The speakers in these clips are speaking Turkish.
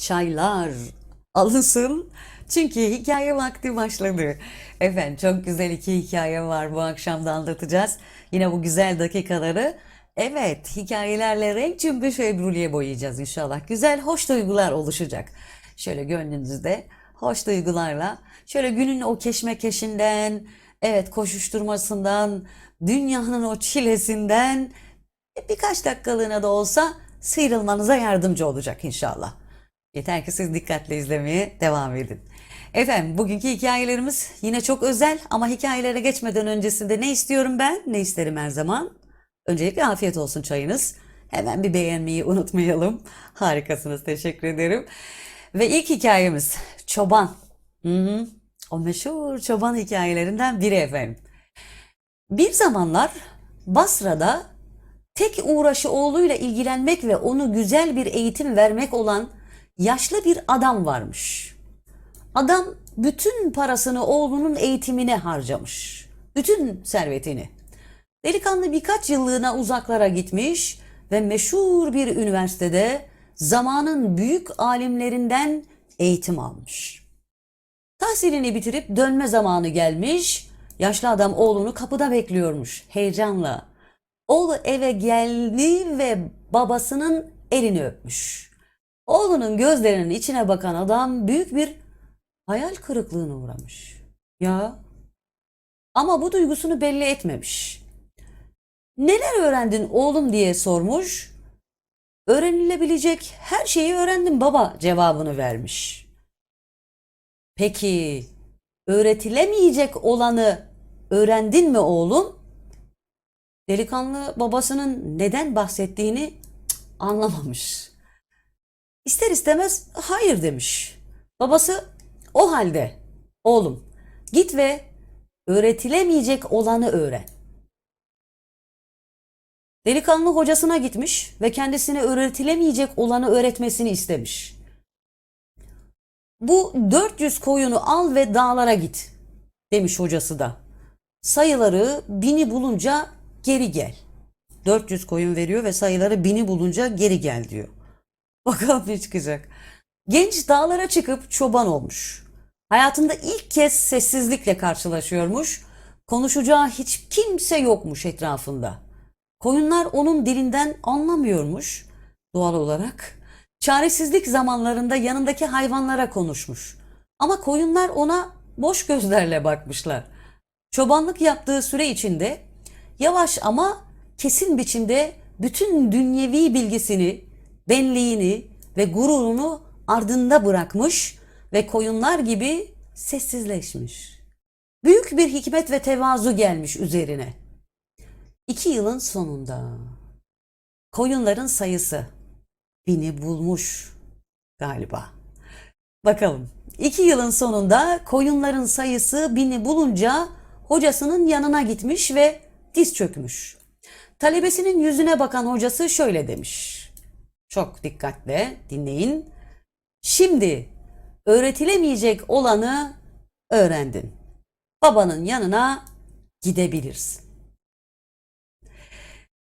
çaylar alınsın. Çünkü hikaye vakti başladı. Efendim çok güzel iki hikaye var bu akşam da anlatacağız. Yine bu güzel dakikaları evet hikayelerle renk cümbüş Ebru'ye boyayacağız inşallah. Güzel hoş duygular oluşacak. Şöyle gönlünüzde hoş duygularla şöyle günün o keşmekeşinden evet koşuşturmasından dünyanın o çilesinden birkaç dakikalığına da olsa sıyrılmanıza yardımcı olacak inşallah. Yeter ki siz dikkatle izlemeye devam edin. Efendim bugünkü hikayelerimiz yine çok özel ama hikayelere geçmeden öncesinde ne istiyorum ben? Ne isterim her zaman? Öncelikle afiyet olsun çayınız. Hemen bir beğenmeyi unutmayalım. Harikasınız teşekkür ederim. Ve ilk hikayemiz çoban. Hı hı. O meşhur çoban hikayelerinden biri efendim. Bir zamanlar Basra'da tek uğraşı oğluyla ilgilenmek ve onu güzel bir eğitim vermek olan yaşlı bir adam varmış. Adam bütün parasını oğlunun eğitimine harcamış. Bütün servetini. Delikanlı birkaç yıllığına uzaklara gitmiş ve meşhur bir üniversitede zamanın büyük alimlerinden eğitim almış. Tahsilini bitirip dönme zamanı gelmiş. Yaşlı adam oğlunu kapıda bekliyormuş heyecanla. Oğlu eve geldi ve babasının elini öpmüş. Oğlunun gözlerinin içine bakan adam büyük bir hayal kırıklığına uğramış. Ya ama bu duygusunu belli etmemiş. Neler öğrendin oğlum diye sormuş. Öğrenilebilecek her şeyi öğrendim baba cevabını vermiş. Peki öğretilemeyecek olanı öğrendin mi oğlum? Delikanlı babasının neden bahsettiğini cık, anlamamış. İster istemez hayır demiş. Babası o halde oğlum git ve öğretilemeyecek olanı öğren. Delikanlı hocasına gitmiş ve kendisine öğretilemeyecek olanı öğretmesini istemiş. Bu 400 koyunu al ve dağlara git demiş hocası da. Sayıları bini bulunca geri gel. 400 koyun veriyor ve sayıları bini bulunca geri gel diyor. Bakalım ne çıkacak. Genç dağlara çıkıp çoban olmuş. Hayatında ilk kez sessizlikle karşılaşıyormuş. Konuşacağı hiç kimse yokmuş etrafında. Koyunlar onun dilinden anlamıyormuş doğal olarak. Çaresizlik zamanlarında yanındaki hayvanlara konuşmuş. Ama koyunlar ona boş gözlerle bakmışlar. Çobanlık yaptığı süre içinde yavaş ama kesin biçimde bütün dünyevi bilgisini, benliğini ve gururunu ardında bırakmış ve koyunlar gibi sessizleşmiş. Büyük bir hikmet ve tevazu gelmiş üzerine. İki yılın sonunda koyunların sayısı bini bulmuş galiba. Bakalım. İki yılın sonunda koyunların sayısı bini bulunca hocasının yanına gitmiş ve diz çökmüş. Talebesinin yüzüne bakan hocası şöyle demiş. Çok dikkatle dinleyin. Şimdi öğretilemeyecek olanı öğrendin. Babanın yanına gidebilirsin.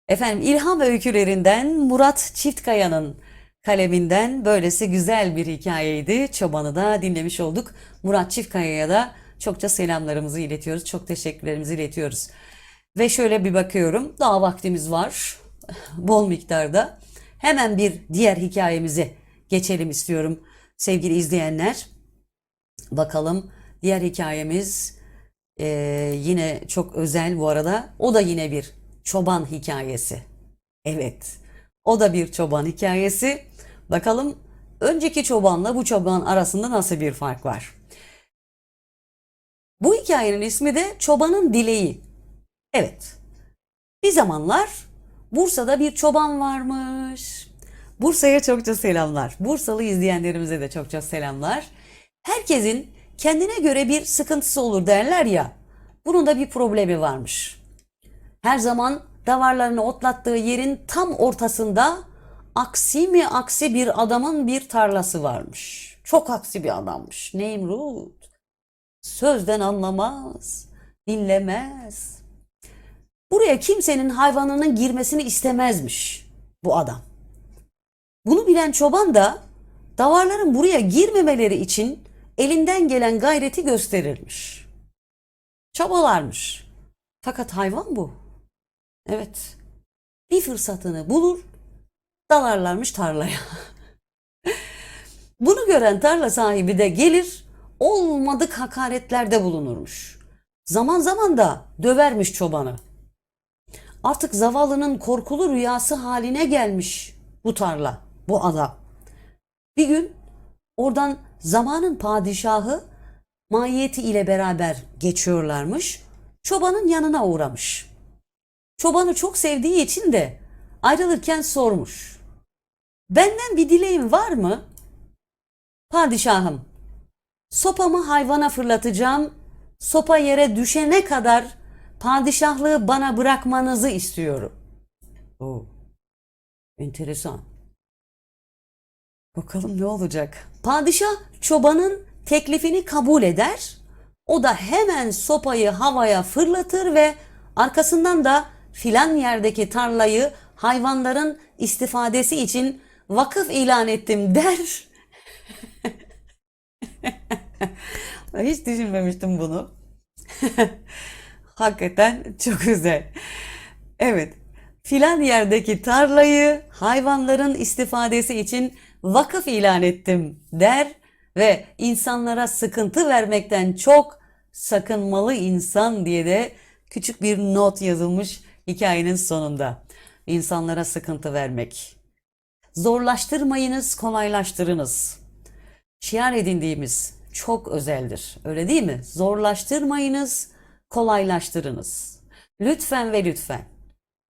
Efendim ilham öykülerinden Murat Çiftkaya'nın kaleminden böylesi güzel bir hikayeydi. Çobanı da dinlemiş olduk. Murat Çiftkaya'ya da çokça selamlarımızı iletiyoruz. Çok teşekkürlerimizi iletiyoruz. Ve şöyle bir bakıyorum. Daha vaktimiz var. Bol miktarda. Hemen bir diğer hikayemize geçelim istiyorum sevgili izleyenler. Bakalım diğer hikayemiz eee, yine çok özel bu arada. O da yine bir çoban hikayesi. Evet, o da bir çoban hikayesi. Bakalım önceki çobanla bu çoban arasında nasıl bir fark var? Bu hikayenin ismi de Çobanın Dileği. Evet, bir zamanlar Bursa'da bir çoban varmış. Bursa'ya çokça selamlar. Bursalı izleyenlerimize de çokça selamlar. Herkesin kendine göre bir sıkıntısı olur derler ya. Bunun da bir problemi varmış. Her zaman davarlarını otlattığı yerin tam ortasında aksi mi aksi bir adamın bir tarlası varmış. Çok aksi bir adammış. Nemrut. Sözden anlamaz, dinlemez. Buraya kimsenin hayvanının girmesini istemezmiş bu adam. Bunu bilen çoban da davarların buraya girmemeleri için elinden gelen gayreti gösterirmiş. Çabalarmış. Fakat hayvan bu. Evet. Bir fırsatını bulur, dalarlarmış tarlaya. Bunu gören tarla sahibi de gelir, olmadık hakaretlerde bulunurmuş. Zaman zaman da dövermiş çobanı. Artık zavallının korkulu rüyası haline gelmiş bu tarla, bu ada. Bir gün oradan zamanın padişahı mahiyeti ile beraber geçiyorlarmış. Çobanın yanına uğramış. Çobanı çok sevdiği için de ayrılırken sormuş. Benden bir dileğin var mı? Padişahım, sopamı hayvana fırlatacağım. Sopa yere düşene kadar padişahlığı bana bırakmanızı istiyorum. Oo, enteresan. Bakalım ne olacak? Padişah çobanın teklifini kabul eder. O da hemen sopayı havaya fırlatır ve arkasından da filan yerdeki tarlayı hayvanların istifadesi için vakıf ilan ettim der. Hiç düşünmemiştim bunu. Hakikaten çok güzel. Evet. Filan yerdeki tarlayı hayvanların istifadesi için vakıf ilan ettim der ve insanlara sıkıntı vermekten çok sakınmalı insan diye de küçük bir not yazılmış hikayenin sonunda. İnsanlara sıkıntı vermek. Zorlaştırmayınız, kolaylaştırınız. Şiar edindiğimiz çok özeldir. Öyle değil mi? Zorlaştırmayınız, kolaylaştırınız. Lütfen ve lütfen.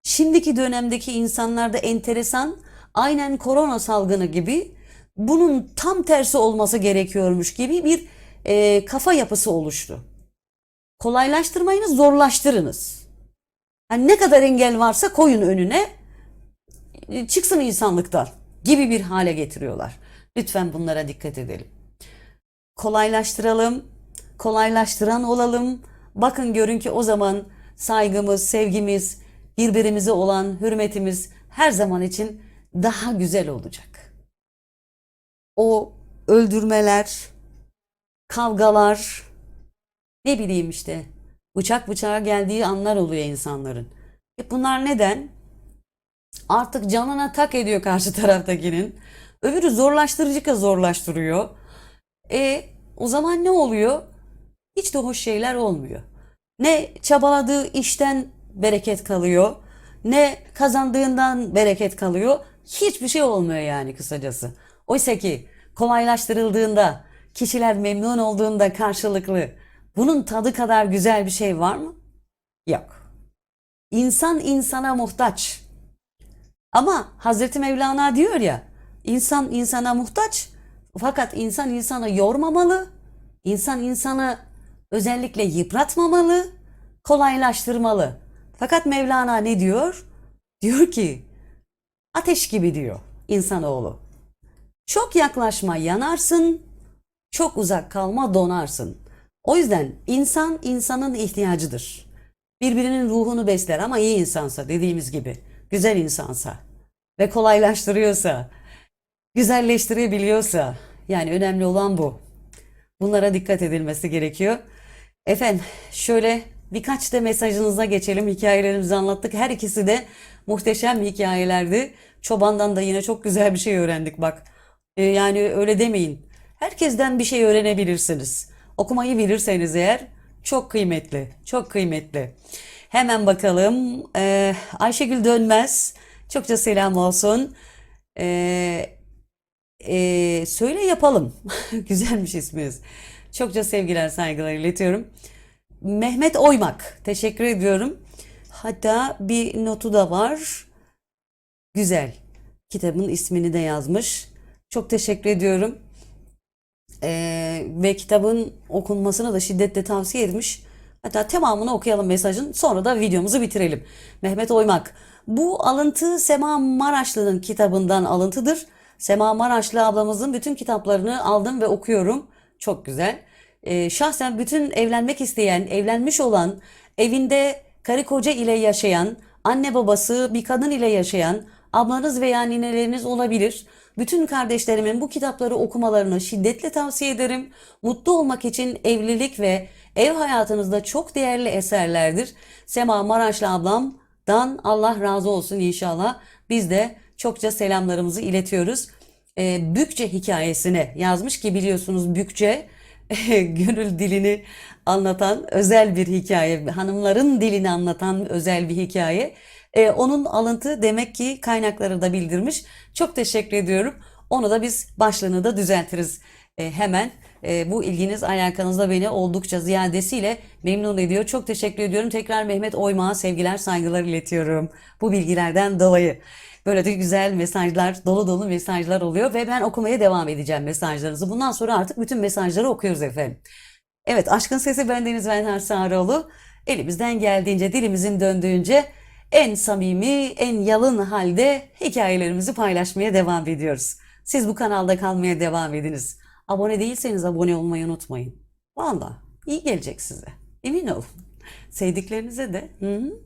Şimdiki dönemdeki insanlarda enteresan, aynen korona salgını gibi bunun tam tersi olması gerekiyormuş gibi bir e, kafa yapısı oluştu. Kolaylaştırmayınız, zorlaştırınız. Hani ne kadar engel varsa koyun önüne, e, çıksın insanlıktan gibi bir hale getiriyorlar. Lütfen bunlara dikkat edelim. Kolaylaştıralım, kolaylaştıran olalım. Bakın görün ki o zaman saygımız, sevgimiz, birbirimize olan hürmetimiz her zaman için daha güzel olacak. O öldürmeler, kavgalar, ne bileyim işte bıçak bıçağa geldiği anlar oluyor insanların. E bunlar neden? Artık canına tak ediyor karşı taraftakinin. Öbürü zorlaştırıcı zorlaştırıyor. E o zaman ne oluyor? Hiç de hoş şeyler olmuyor. Ne çabaladığı işten bereket kalıyor, ne kazandığından bereket kalıyor. Hiçbir şey olmuyor yani kısacası. Oysa ki kolaylaştırıldığında, kişiler memnun olduğunda karşılıklı bunun tadı kadar güzel bir şey var mı? Yok. İnsan insana muhtaç. Ama Hazreti Mevlana diyor ya, insan insana muhtaç fakat insan insanı yormamalı, insan insanı özellikle yıpratmamalı, kolaylaştırmalı. Fakat Mevlana ne diyor? Diyor ki ateş gibi diyor insanoğlu. Çok yaklaşma yanarsın, çok uzak kalma donarsın. O yüzden insan insanın ihtiyacıdır. Birbirinin ruhunu besler ama iyi insansa dediğimiz gibi, güzel insansa ve kolaylaştırıyorsa, güzelleştirebiliyorsa yani önemli olan bu. Bunlara dikkat edilmesi gerekiyor. Efendim şöyle birkaç da mesajınıza geçelim. Hikayelerimizi anlattık. Her ikisi de muhteşem hikayelerdi. Çobandan da yine çok güzel bir şey öğrendik bak. Ee, yani öyle demeyin. Herkesten bir şey öğrenebilirsiniz. Okumayı bilirseniz eğer çok kıymetli. Çok kıymetli. Hemen bakalım. Ee, Ayşegül Dönmez. Çokça selam olsun. Ee, e, söyle yapalım. Güzelmiş isminiz. Çokça sevgiler, saygılar iletiyorum. Mehmet Oymak. Teşekkür ediyorum. Hatta bir notu da var. Güzel. Kitabın ismini de yazmış. Çok teşekkür ediyorum. Ee, ve kitabın okunmasını da şiddetle tavsiye etmiş. Hatta tamamını okuyalım mesajın. Sonra da videomuzu bitirelim. Mehmet Oymak. Bu alıntı Sema Maraşlı'nın kitabından alıntıdır. Sema Maraşlı ablamızın bütün kitaplarını aldım ve okuyorum. Çok güzel. Ee, şahsen bütün evlenmek isteyen, evlenmiş olan, evinde karı koca ile yaşayan, anne babası bir kadın ile yaşayan ablanız veya nineleriniz olabilir. Bütün kardeşlerimin bu kitapları okumalarını şiddetle tavsiye ederim. Mutlu olmak için evlilik ve ev hayatınızda çok değerli eserlerdir. Sema Maraşlı ablamdan Allah razı olsun inşallah. Biz de çokça selamlarımızı iletiyoruz. Ee, Bükçe hikayesine yazmış ki biliyorsunuz Bükçe gönül dilini anlatan özel bir hikaye. Hanımların dilini anlatan özel bir hikaye. Ee, onun alıntı demek ki kaynakları da bildirmiş. Çok teşekkür ediyorum. Onu da biz başlığını da düzeltiriz Ee, hemen. Ee, bu ilginiz alakanızda beni oldukça ziyadesiyle memnun ediyor. Çok teşekkür ediyorum. Tekrar Mehmet Oymak'a sevgiler, saygılar iletiyorum. Bu bilgilerden dolayı. Böyle de güzel mesajlar, dolu dolu mesajlar oluyor ve ben okumaya devam edeceğim mesajlarınızı. Bundan sonra artık bütün mesajları okuyoruz efendim. Evet, Aşkın Sesi bendeniz ben Hars Ağaroğlu. Elimizden geldiğince, dilimizin döndüğünce en samimi, en yalın halde hikayelerimizi paylaşmaya devam ediyoruz. Siz bu kanalda kalmaya devam ediniz. Abone değilseniz abone olmayı unutmayın. Valla iyi gelecek size. Emin olun. Sevdiklerinize de. Hı hı.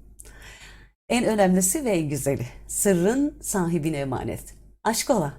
En önemlisi ve en güzeli. Sırrın sahibine emanet. Aşk ola.